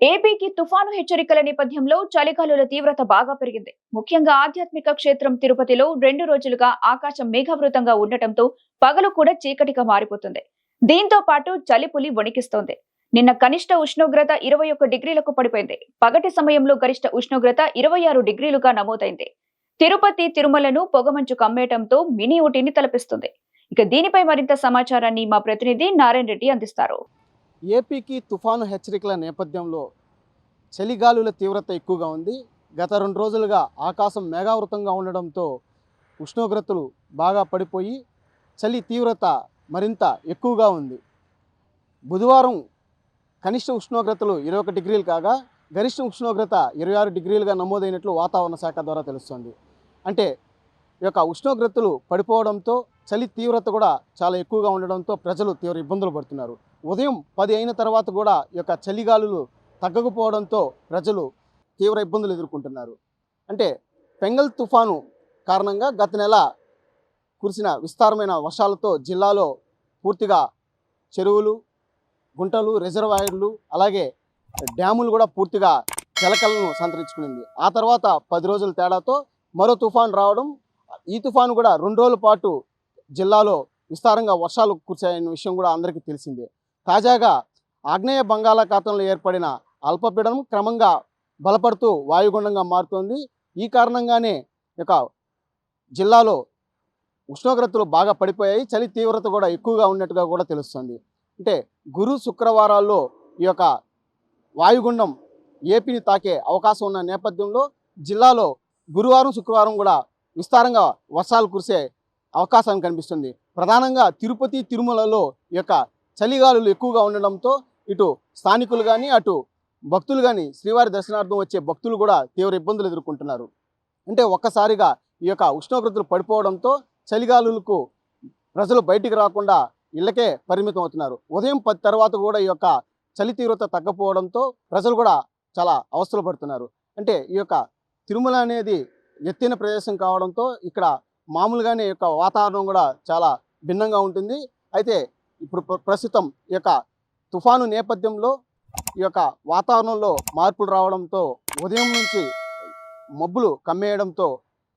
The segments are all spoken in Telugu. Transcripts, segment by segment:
ఏపీకి తుఫాను హెచ్చరికల నేపథ్యంలో చలిగాలుల తీవ్రత బాగా పెరిగింది. ముఖ్యంగా ఆధ్యాత్మిక క్షేత్రం తిరుపతిలో రెండు రోజులుగా ఆకాశం మేఘావృతంగా ఉండటంతో పగలు కూడా చీకటిగా మారిపోతుంది. దీంతో పాటు చలిపులి వణికిస్తోంది. నిన్న కనిష్ట ఉష్ణోగ్రత ఇరవై ఒక్క డిగ్రీలకు పడిపోయింది. పగటి సమయంలో గరిష్ట ఉష్ణోగ్రత ఇరవై ఆరు డిగ్రీలుగా నమోదైంది. తిరుపతి తిరుమలను పొగమంచు కమ్మేయటంతో మినీ ఊటిని తలపిస్తుంది. ఇక దీనిపై మరింత సమాచారాన్ని మా ప్రతినిధి నారాయణ రెడ్డి అందిస్తారు. ఏపీకి తుఫాను హెచ్చరికల నేపథ్యంలో చలిగాలుల తీవ్రత ఎక్కువగా ఉంది. గత రెండు రోజులుగా ఆకాశం మేఘావృతంగా ఉండడంతో ఉష్ణోగ్రతలు బాగా పడిపోయి చలి తీవ్రత మరింత ఎక్కువగా ఉంది. బుధవారం కనిష్ట ఉష్ణోగ్రతలు ఇరవై ఒక డిగ్రీలు కాగా గరిష్ట ఉష్ణోగ్రత ఇరవై ఆరు డిగ్రీలుగా నమోదైనట్లు వాతావరణ శాఖ ద్వారా తెలుస్తోంది. అంటే ఈ యొక్క ఉష్ణోగ్రతలు పడిపోవడంతో చలి తీవ్రత కూడా చాలా ఎక్కువగా ఉండడంతో ప్రజలు తీవ్ర ఇబ్బందులు పడుతున్నారు. ఉదయం పది అయిన తర్వాత కూడా ఈ యొక్క చలిగాలులు తగ్గకపోవడంతో ప్రజలు తీవ్ర ఇబ్బందులు ఎదుర్కొంటున్నారు. అంటే పెంగల్ తుఫాను కారణంగా గత నెల కురిసిన విస్తారమైన వర్షాలతో జిల్లాలో పూర్తిగా చెరువులు గుంటలు రిజర్వాయర్లు అలాగే డ్యాములు కూడా పూర్తిగా జలకలను సంతరించుకునింది. ఆ తర్వాత పది రోజుల తేడాతో మరో తుఫాను రావడం ఈ తుఫాను కూడా రెండు రోజుల పాటు జిల్లాలో విస్తారంగా వర్షాలు కురిశాయనే విషయం కూడా అందరికీ తెలిసిందే. తాజాగా ఆగ్నేయ బంగాళాఖాతంలో ఏర్పడిన అల్పపీడనం క్రమంగా బలపడుతూ వాయుగుండంగా మారుతోంది. ఈ కారణంగానే ఈ యొక్క జిల్లాలో ఉష్ణోగ్రతలు బాగా పడిపోయాయి. చలి తీవ్రత కూడా ఎక్కువగా ఉన్నట్టుగా కూడా తెలుస్తుంది. అంటే గురు శుక్రవారాల్లో ఈ యొక్క వాయుగుండం ఏపీని తాకే అవకాశం ఉన్న నేపథ్యంలో జిల్లాలో గురువారం శుక్రవారం కూడా విస్తారంగా వర్షాలు కురిసే అవకాశం కనిపిస్తుంది. ప్రధానంగా తిరుపతి తిరుమలలో ఈ యొక్క చలిగాలులు ఎక్కువగా ఉండడంతో ఇటు స్థానికులు కానీ అటు భక్తులు కానీ శ్రీవారి దర్శనార్థం వచ్చే భక్తులు కూడా తీవ్ర ఇబ్బందులు ఎదుర్కొంటున్నారు. అంటే ఒక్కసారిగా ఈ యొక్క ఉష్ణోగ్రతలు పడిపోవడంతో చలిగాలులకు ప్రజలు బయటికి రాకుండా ఇళ్ళకే పరిమితం అవుతున్నారు. ఉదయం పది తర్వాత కూడా ఈ యొక్క చలి తీవ్రత తగ్గపోవడంతో ప్రజలు కూడా చాలా అవస్థలు పడుతున్నారు. అంటే ఈ యొక్క తిరుమల అనేది ఎత్తైన ప్రదేశం కావడంతో ఇక్కడ మామూలుగానే ఈ యొక్క వాతావరణం కూడా చాలా భిన్నంగా ఉంటుంది. అయితే ఇప్పుడు ప్రస్తుతం ఈ యొక్క తుఫాను నేపథ్యంలో ఈ యొక్క వాతావరణంలో మార్పులు రావడంతో ఉదయం నుంచి మబ్బులు కమ్మేయడంతో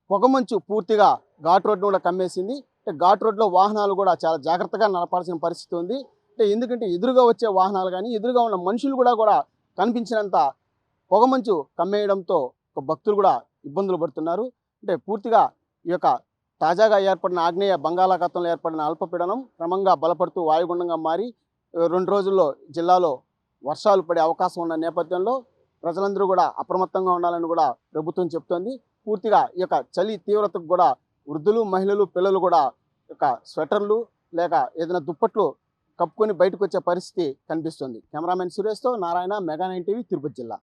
పొగమంచు పూర్తిగా ఘాట్ రోడ్ను కూడా కమ్మేసింది. అంటే ఘాట్ రోడ్లో వాహనాలు కూడా చాలా జాగ్రత్తగా నడపాల్సిన పరిస్థితి ఉంది. అంటే ఎందుకంటే ఎదురుగా వచ్చే వాహనాలు కానీ ఎదురుగా ఉన్న మనుషులు కూడా కూడా కనిపించినంత పొగమంచు కమ్మేయడంతో ఒక భక్తులు కూడా ఇబ్బందులు పడుతున్నారు. అంటే పూర్తిగా ఈ యొక్క తాజాగా ఏర్పడిన ఆగ్నేయ బంగాళాఖాతంలో ఏర్పడిన అల్పపీడనం క్రమంగా బలపడుతూ వాయుగుండంగా మారి రెండు రోజుల్లో జిల్లాలో వర్షాలు పడే అవకాశం ఉన్న నేపథ్యంలో ప్రజలందరూ కూడా అప్రమత్తంగా ఉండాలని కూడా ప్రభుత్వం చెప్తోంది. పూర్తిగా ఈ యొక్క చలి తీవ్రతకు కూడా వృద్ధులు మహిళలు పిల్లలు కూడా యొక్క స్వెటర్లు లేక ఏదైనా దుప్పట్లు కప్పుకొని బయటకు వచ్చే పరిస్థితి కనిపిస్తుంది. Cameraman సురేష్తో Narayana mega nine TV Tirupati జిల్లా.